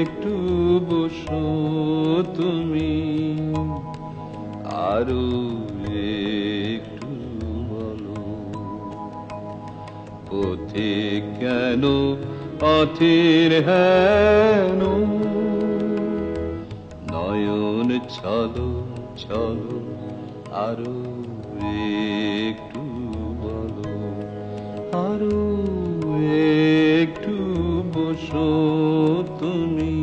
একটু বসো তুমি। আরও একটু বলো, পথে কেন পথের হেন? নয়ন চলো চলো, আরও একটু বলো, আরও বসো তুমি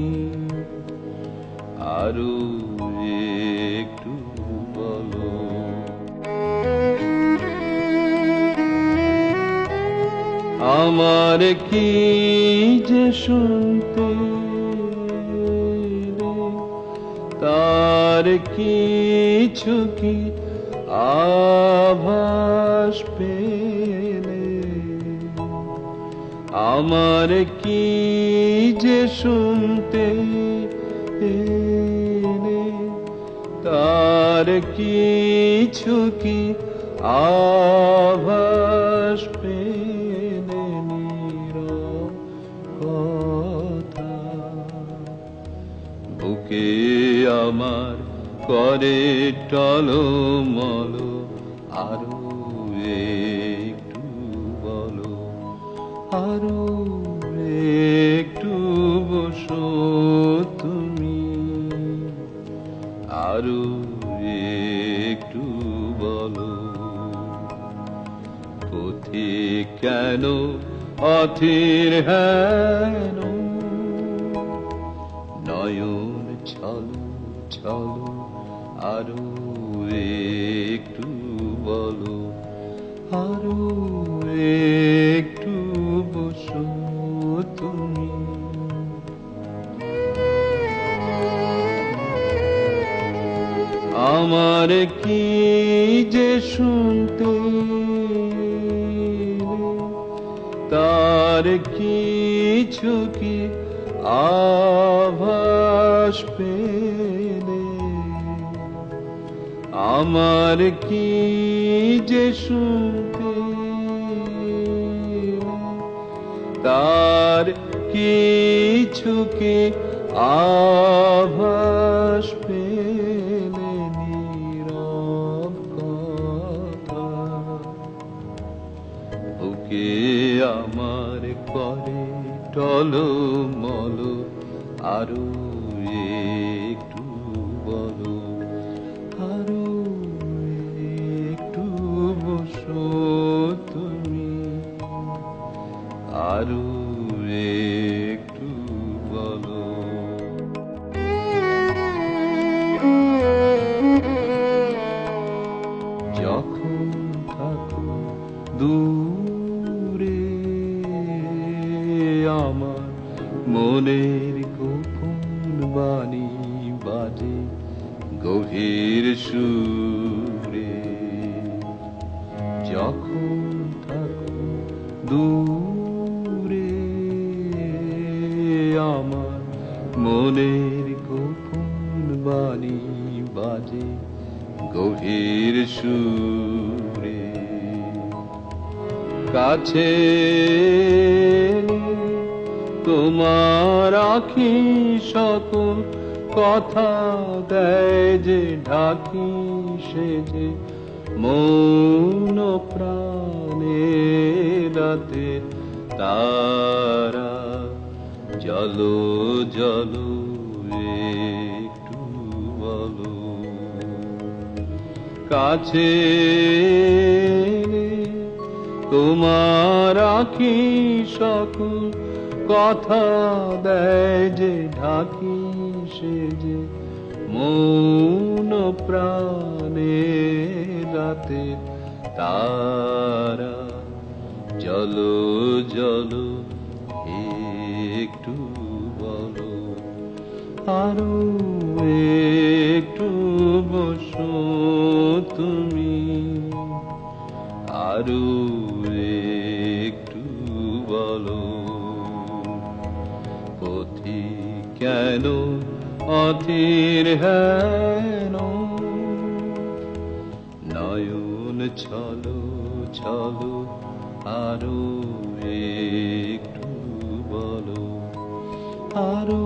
আরও একটু বলো। আমার কি যে শুনতে তার কিছু কি আভাস পেলে আমার কি যে শুনতে তার কিছু কি আভাস পেলে বুকে আমার করে টলমল আরও একটু বলো পথে কেন অথির হেন? নয়ন চলো চলো আরও একটু বলো আরও একটু আমার কি যে শুনতে তার কিছু কি আভাস পেলে? আমার কি যে শুনতে তার কিছু কি আভাস পেলে? ওকে আমার করে মলো আরও মনের গোপন বাণী বাজে গভীর সুরে। যখন থাকো দূরে, আমার মনের গোপন বাণী বাজে গভীর সুরে। কাছে তোমার আখি সকল কথা দেয় যে ঢাকি সে যে মৌন প্রাণে রাতে তারা জলো জলো, একটু বলো। কাছে তোমার আখি সকল কথা দেয় যে ঢাকি সে যে মৌন প্রাণে রাতে তারা জলো জলো একটু বলো, আরও একটু বসো। অধীর হেন। নয়ন চলো চলো আরও একটু বলো আরও